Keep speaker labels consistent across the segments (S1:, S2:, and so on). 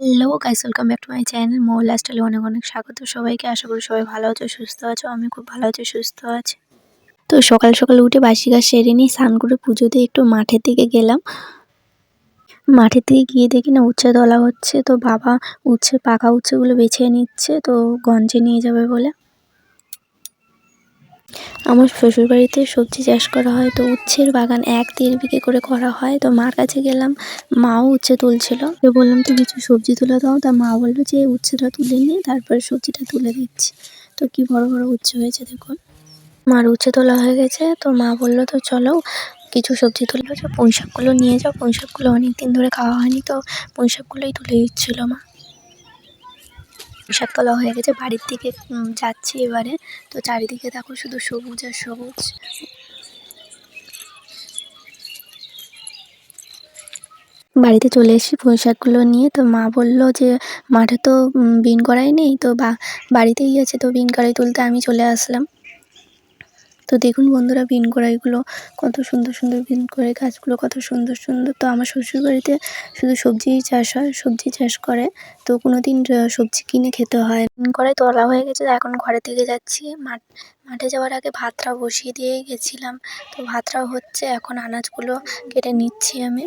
S1: Hello guys welcome back to my channel Mou লাস্টাইলে অনেক অনেক স্বাগত সবাইকে। আশা করি সবাই ভালো আছো, সুস্থ আছো, আমি খুব ভালো আছি, সুস্থ আছি। তো সকাল সকাল উঠে বাসি গাছ সেরে নিয়ে স্নান করে পুজো দিয়ে একটু মাঠের দিকে গেলাম। মাঠের দিকে গিয়ে দেখি না উচ্ছে দলা হচ্ছে, তো বাবা উচ্ছে, পাকা উচ্ছেগুলো বেছে নিচ্ছে, তো গঞ্জে নিয়ে যাবে বলে। আমার শ্বশুরবাড়িতে সবজি চাষ করা হয়, তো উচ্ছের বাগান এক দেড় বিঘে করে করা হয়। তো মার কাছে গেলাম, মাও উচ্ছে তুলছিল। তো বললাম তো কিছু সবজি তুলে দাও। তা মা বলল যে, উচ্ছেটা তুলে নিয়ে তারপরে সবজিটা তুলে দিচ্ছি। তো কি বড় বড় উচ্ছে হয়েছে দেখুন। মার উচ্ছে তোলা হয়ে গেছে, তো মা বলল, তো চলো, কিছু সবজি তুলে যাও পুঁই শাকগুলো নিয়ে যাও। পুঁই শাকগুলো অনেক দিন ধরে খাওয়া হয়নি, তো পুঁই শাকগুলোই তুলে দিচ্ছিল মা। তোলা হয়ে গেছে, বাড়ির দিকে যাচ্ছি এবারে। তো চারিদিকে দেখো শুধু সবুজ আর সবুজ। বাড়িতে চলে এসেছি পুঁই শাকগুলো নিয়ে। তো মা বলল যে, মাঠে তো বিন করাই নেই, তো বাড়িতেই আছে, তো বিন করাই তুলতে আমি চলে আসলাম। তো দেখুন বন্ধুরা বিন কড়াইগুলো কত সুন্দর সুন্দর বিন করে গাছগুলো কত সুন্দর সুন্দর। তো আমার শ্বশুর বাড়িতে শুধু সবজিই চাষ হয়, সবজি চাষ করে। তো কোনো দিন সবজি কিনে খেতে হয়। বিন কড়াই তোলা হয়ে গেছে এখন ঘরে থেকে যাচ্ছি। মাঠ, মাঠে যাওয়ার আগে ভাতটা বসিয়ে দিয়েই গেছিলাম। তো ভাতটা হচ্ছে এখন আনাজগুলো কেটে নিচ্ছি আমি।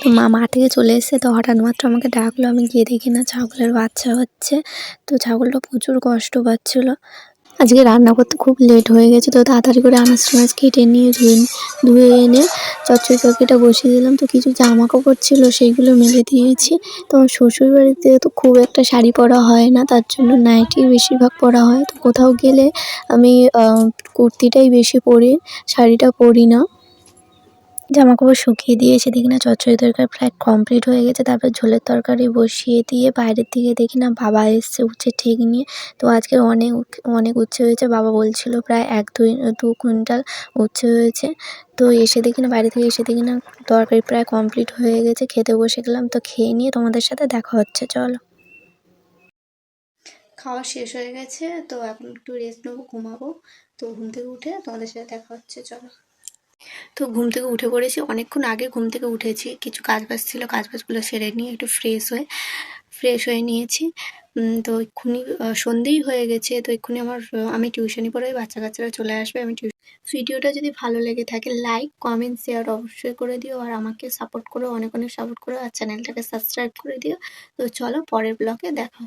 S1: তো মা মাঠ থেকে চলে এসেছে তো হঠাৎ মাত্র আমাকে ডাকলো, আমি গিয়ে দেখি না ছাগলের বাচ্চা হচ্ছে। তো ছাগলটা প্রচুর কষ্ট পাচ্ছিলো। আজকে রান্না করতে খুব লেট হয়ে গেছে, তো তাড়াতাড়ি করে আনাজ টানাজ কেটে নিয়ে ধুয়ে ধুয়ে এনে চচ্চড়ি তরকারিটা বসিয়ে দিলাম। তো কিছু জামা কাপড় ছিল, সেইগুলো মেলে দিয়েছি। তো আমার শ্বশুর বাড়িতে তো খুব একটা শাড়ি পরা হয় না, তার জন্য নাইটি বেশিরভাগ পরা হয়। তো কোথাও গেলে আমি কুর্তিটাই বেশি পরি, শাড়িটা পরি না। জামা কাপড় শুকিয়ে দিয়ে এসে দেখি না, চচ্চড়ি তরকারি প্রায় কমপ্লিট হয়ে গেছে। তারপর ঝোলের তরকারি বসিয়ে দিয়ে বাইরের দিকে দেখি না, বাবা এসছে উচ্ছে ঠিক নিয়ে। তো আজকে অনেক অনেক উচ্ছে হয়েছে, বাবা বলছিল প্রায় এক দুই, দু কুইন্টাল উচ্ছে হয়েছে। তো এসে দেখি না, বাইরে থেকে এসে দেখি না তরকারি প্রায় কমপ্লিট হয়ে গেছে, খেতে বসে গেলাম। তো খেয়ে নিয়ে তোমাদের সাথে দেখা হচ্ছে, চলো। খাওয়া শেষ হয়ে গেছে, তো এখন একটু রেস্ট নেব, ঘুমাবো। তো ঘুম থেকে উঠে তোমাদের সাথে দেখা হচ্ছে, চলো। তো ঘুম থেকে উঠে পড়েছি। অনেকক্ষণ আগে ঘুম থেকে উঠেছি। কিছু কাজ বাজ ছিল কাজ বাজগুলো সেরে নিয়ে একটু ফ্রেশ হয়ে ফ্রেশ হয়ে নিয়েছি। তো এক্ষুনি সন্ধেই হয়ে গেছে। তো এক্ষুনি আমার আমি টিউশনি পড়াই বাচ্চা কাচ্চারা চলে আসবে, আমি টিউশন ভিডিওটা যদি ভালো লেগে থাকে লাইক কমেন্ট শেয়ার অবশ্যই করে দিও। আর আমাকে সাপোর্ট করো, অনেক অনেক সাপোর্ট করো। আর চ্যানেলটাকে সাবস্ক্রাইব করে দিও। তো চলো পরের ব্লগে দেখা